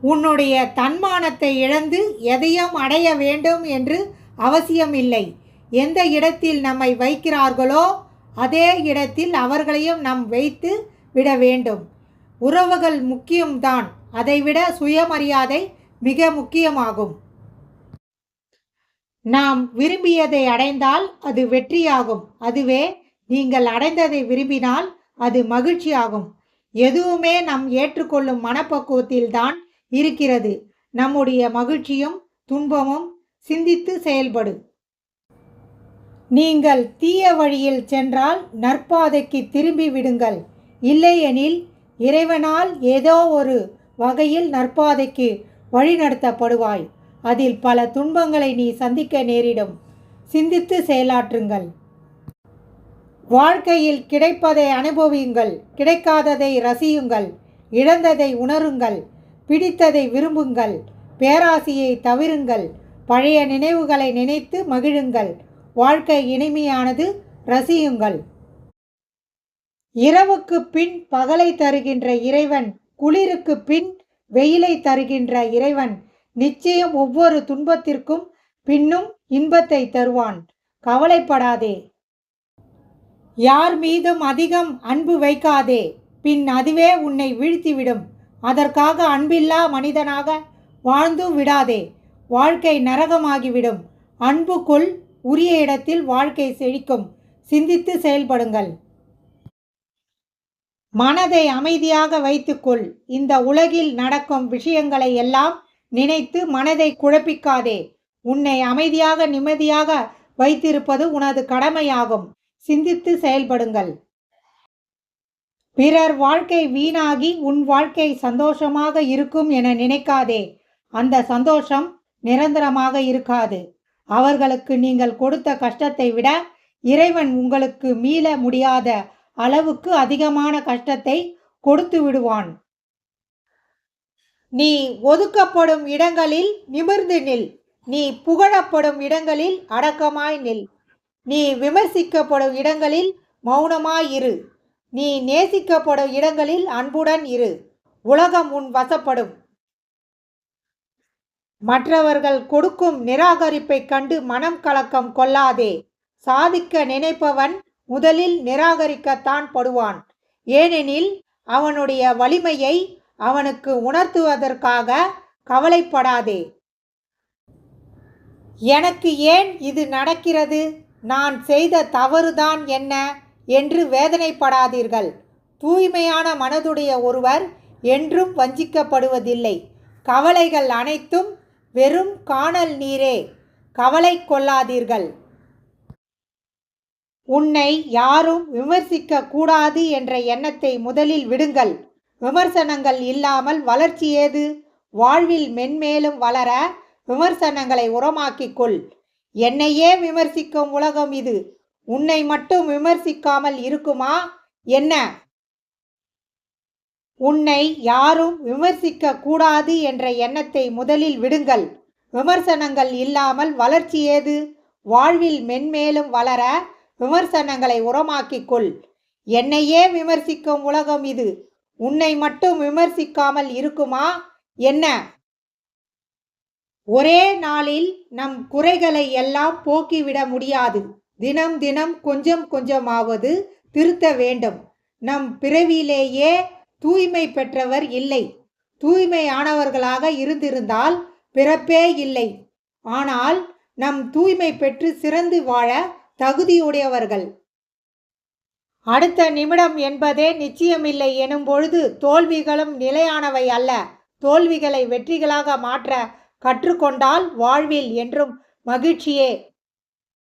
உன்னுடைய தன்மானத்தை இழந்து எதையும் அடைய வேண்டும் என்று அவசியமில்லை. எந்த இடத்தில் நம்மை வைக்கிறார்களோ அதே இடத்தில் அவர்களையும் நாம் வைத்து விட வேண்டும். உறவுகள் முக்கியம்தான். அதைவிட சுயமரியாதை மிக முக்கியமாகும். நாம் விரும்பியதை அடைந்தால் அது வெற்றியாகும். அதுவே நீங்கள் அடைந்ததை விரும்பினால் அது மகிழ்ச்சியாகும். எதுவுமே நாம் ஏற்றுக்கொள்ளும் மனப்பக்குவத்தில்தான் இருக்கிறது. நம்முடைய மகிழ்ச்சியும் துன்பமும் சிந்தித்து செயல்படு. நீங்கள் தீய வழியில் சென்றால் நற்பாதைக்கு திரும்பி விடுங்கள். இல்லையெனில் இறைவனால் ஏதோ ஒரு வகையில் நற்பாதைக்கு வழிநடத்தப்படுவாய். அதில் பல துன்பங்களை நீ சந்திக்க நேரிடும். சிந்தித்து செயலாற்றுங்கள். வாழ்க்கையில் கிடைப்பதை அனுபவியுங்கள். கிடைக்காததை ரசியுங்கள். இழந்ததை உணருங்கள். பிடித்ததை விரும்புங்கள். பேராசையை தவிருங்கள். பழைய நினைவுகளை நினைத்து மகிழுங்கள். வாழ்க்கை இனிமையானது ரசியுங்கள். இரவுக்கு பின் பகலை தருகின்ற இறைவன் குளிருக்கு பின் வெயிலை தருகின்ற இறைவன் நிச்சயம் ஒவ்வொரு துன்பத்திற்கும் பின்னும் இன்பத்தை தருவான். கவலைப்படாதே. யார் மீதும் அதிகம் அன்பு வைக்காதே. பின் அதுவே உன்னை வீழ்த்திவிடும். அதற்காக அன்பில்லா மனிதனாக வாழ்ந்து விடாதே. வாழ்க்கை நரகமாகிவிடும். அன்புக்குள் உரிய இடத்தில் வாழ்க்கை செழிக்கும். சிந்தித்து செயல்படுங்கள். மனதை அமைதியாக வைத்துக்கொள். இந்த உலகில் நடக்கும் விஷயங்களை எல்லாம் நினைத்து மனதை குழப்பிக்காதே. உன்னை அமைதியாக நிம்மதியாக வைத்திருப்பது உனது கடமையாகும். சிந்தித்து செயல்படுங்கள். பிறர் வாழ்க்கை வீணாகி உன் வாழ்க்கை சந்தோஷமாக இருக்கும் என நினைக்காதே. அந்த சந்தோஷம் நிரந்தரமாக இருக்காது. அவர்களுக்கு நீங்கள் கொடுத்த கஷ்டத்தை விட இறைவன் உங்களுக்கு மீள முடியாத அளவுக்கு அதிகமான கஷ்டத்தை கொடுத்து விடுவான். நீ ஒதுக்கப்படும் இடங்களில் நிமிர்ந்து நில். நீ புகழப்படும் இடங்களில் அடக்கமாய் நில். நீ விமர்சிக்கப்படும் இடங்களில் மௌனமாயிரு நீ நேசிக்கப்படும் இடங்களில் அன்புடன் இரு. உலகம் உன் வசப்படும். மற்றவர்கள் கொடுக்கும் நிராகரிப்பைக் கண்டு மனம் கலக்கம் கொள்ளாதே. சாதிக்க நினைப்பவன் முதலில் நிராகரிக்கத்தான் படுவான். ஏனெனில் அவனுடைய வலிமையை அவனுக்கு உணர்த்துவதற்காக கவலைப்படாதே. எனக்கு ஏன் இது நடக்கிறது? நான் செய்த தவறுதான் என்ன? என்று வேதனைப்படாதீர்கள். தூய்மையான மனதுடைய ஒருவர் என்றும் வஞ்சிக்கப்படுவதில்லை. கவலைகள் அனைத்தும் வெறும் காணல் நீரே. கவலை கொள்ளாதீர்கள். உன்னை யாரும் விமர்சிக்க கூடாது என்ற எண்ணத்தை முதலில் விடுங்கள். விமர்சனங்கள் இல்லாமல் வளர்ச்சி ஏது? வாழ்வில் மென்மேலும் வளர விமர்சனங்களை உரமாக்கிக் கொள். என்னையே விமர்சிக்கும் உலகம் இது. உன்னை மட்டும் விமர்சிக்காமல் இருக்குமா? என்ன? உன்னை யாரும் விமர்சிக்க கூடாது என்ற எண்ணத்தை முதலில் விடுங்கள். விமர்சனங்கள் இல்லாமல் வளர்ச்சி ஏது? வாழ்வில் மென்மேலும் வளர விமர்சனங்களை உரமாக்கிக் கொள் என்னையே விமர்சிக்கும் உலகம் இது. உன்னை மட்டும் விமர்சிக்காமல் இருக்குமா? என்ன? ஒரே நாளில் நம் குறைகளை எல்லாம் போக்கிவிட முடியாது. தினம் தினம் கொஞ்சம் கொஞ்சமாவது திருத்த வேண்டும். நம் பிறவியிலேயே தூய்மை பெற்றவர் இல்லை. தூய்மையானவர்களாக இருந்திருந்தால் பிறப்பே இல்லை. ஆனால் நம் தூய்மை பெற்று சிறந்து வாழ தகுதியுடையவர்கள். அடுத்த நிமிடம் என்பதே நிச்சயமில்லை எனும் பொழுது தோல்விகளும் நிலையானவை அல்ல. தோல்விகளை வெற்றிகளாக மாற்ற கற்றுக்கொண்டால் வாழ்வில் என்றும் மகிழ்ச்சியே.